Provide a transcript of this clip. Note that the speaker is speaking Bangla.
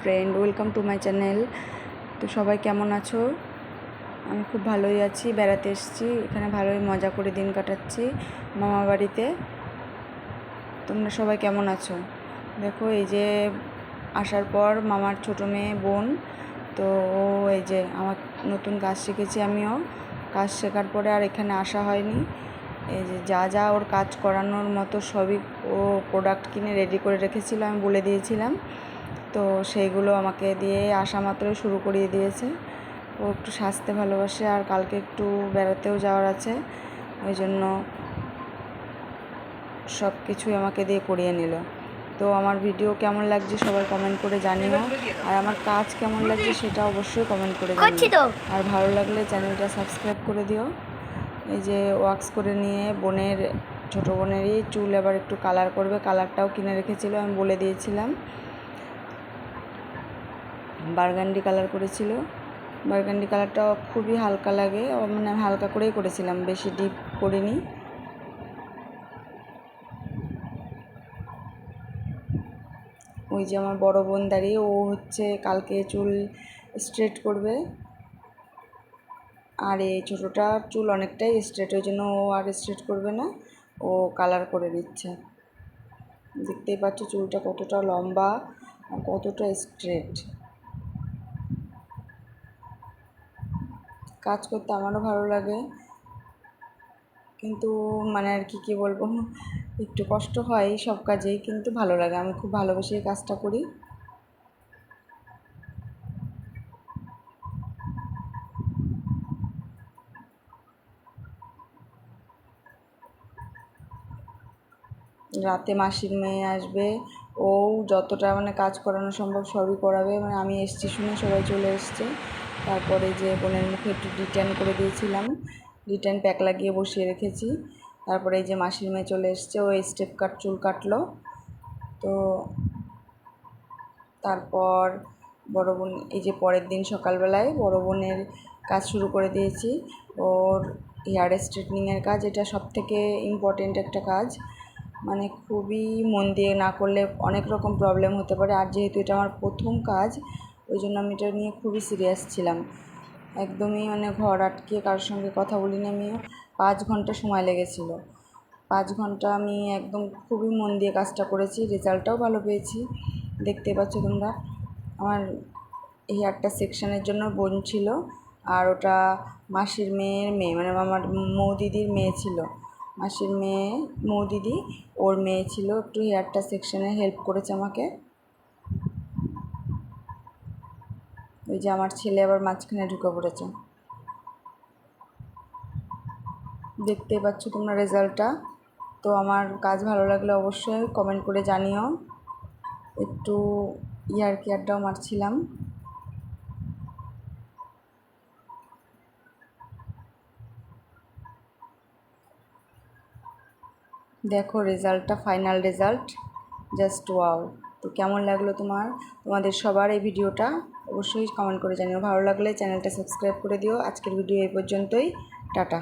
Friend, welcome to my channel. তো সবাই কেমন আছো? আমি খুব ভালোই আছি, বেড়াতে এসেছি, এখানে ভালোই মজা করে দিন কাটাচ্ছি মামা বাড়িতে। তোমরা সবাই কেমন আছো? দেখো, এই যে আসার পর মামার ছোটো মেয়ে বোন, তো ও এই যে আমার নতুন কাজ শিখেছি আমিও। কাজ শেখার পরে আর এখানে আসা হয়নি। এই যে যা যা ওর কাজ করানোর মতো সবই ও প্রোডাক্ট কিনে রেডি করে রেখেছিল, আমি বলে দিয়েছিলাম। তো সেইগুলো আমাকে দিয়ে আসা মাত্রই শুরু করিয়ে দিয়েছে। ও একটু সাজতে ভালোবাসে আর কালকে একটু বেড়াতেও যাওয়ার আছে। ওই জন্য সব কিছুই আমাকে দিয়ে করিয়ে নিল। তো আমার ভিডিও কেমন লাগছে সবাই কমেন্ট করে জানিও। আর আমার কাজ কেমন লাগছে সেটা অবশ্যই কমেন্ট করে জানিও। আর ভালো লাগলে চ্যানেলটা সাবস্ক্রাইব করে দিও। এই যে ওয়াক্স করে নিয়ে বোনের ছোটো বোনেরই চুল এবার একটু কালার করবে। কালারটাও কিনে রেখেছিল আমি বলে দিয়েছিলাম। বারগান্ডি কালার করেছিল। বারগান্ডি কালারটা খুবই হালকা লাগে। মানে আমি হালকা করেই করেছিলাম, বেশি ডিপ করিনি। ওই যে আমার বড় বোন দাঁড়িয়ে, ও হচ্ছে কালকে চুল স্ট্রেট করবে। আর এই ছোটোটা চুল অনেকটাই স্ট্রেট ওই জন্য ও আর স্ট্রেট করবে না। ও কালার করে দিচ্ছে। দেখতেই পাচ্ছ চুলটা কতটা লম্বা কতটা স্ট্রেট কাজ করতে আমারও ভালো লাগে। কিন্তু মানে আর কি, কী বলব? একটু কষ্ট হয় সব কাজেই কিন্তু ভালো লাগে। আমি খুব ভালোবেসে এই কাজটা করি। রাতে মাসির মেয়ে আসবে, ও যতটা মানে কাজ করানো সম্ভব সবই করাবে। মানে আমি এসছি শুনে সবাই চলে এসছে। তারপরে যে বোনের মুখে একটু রিটার্ন করে দিয়েছিলাম রিটার্ন প্যাক লাগিয়ে বসিয়ে রেখেছি। তারপরে এই যে মাসির মেয়ে চলে এসছে, ও স্টেপ কাট, চুল কাটলো। তো তারপর বড় বোন, এই যে পরের দিন সকালবেলায় বড় বোনের কাজ শুরু করে দিয়েছি। ওর হেয়ার স্ট্রেটনিংয়ের কাজ, এটা সব থেকে ইম্পর্টেন্ট একটা কাজ। মানে খুবই মন দিয়ে না করলে অনেক রকম প্রবলেম হতে পারে। আর যেহেতু এটা আমার প্রথম কাজ ওই জন্য আমি এটা নিয়ে খুবই সিরিয়াস ছিলাম। একদমই মানে ঘর আটকে কারোর সঙ্গে কথা বলিনি আমি পাঁচ ঘণ্টা সময় লেগেছিল। পাঁচ ঘণ্টা আমি একদম খুবই মন দিয়ে কাজটা করেছি, রেজাল্টটাও ভালো পেয়েছি। দেখতে পাচ্ছ তোমরা, আমার হেয়ারটা সেকশনের জন্য বোন ছিল আর ওটা মাসির মেয়ের মেয়ে মানে আমার মৌদিদির মেয়ে ছিল। মাসির মেয়ে মৌদিদি ওর মেয়ে ছিল। একটু হেয়ারটা সেকশনে হেল্প করেছে আমাকে। ওই যে আমার ছেলে আবার মাঝখানে ঢুকে পড়েছে। দেখতেই পাচ্ছ তোমরা রেজাল্টটা। তো আমার কাজ ভালো লাগলে অবশ্যই কমেন্ট করে জানিও। একটু ইয়ার কেয়ারটাও মারছিলাম। দেখো রেজাল্টটা ফাইনাল রেজাল্ট জাস্ট ওয়াও তো কেমন লাগল তোমার? তোমাদের সবার এই ভিডিওটা? অবশ্যই কমেন্ট করে জানিও। ভালো লাগলে চ্যানেলটা সাবস্ক্রাইব করে দিও। আজকের ভিডিও এই পর্যন্তই। টাটা।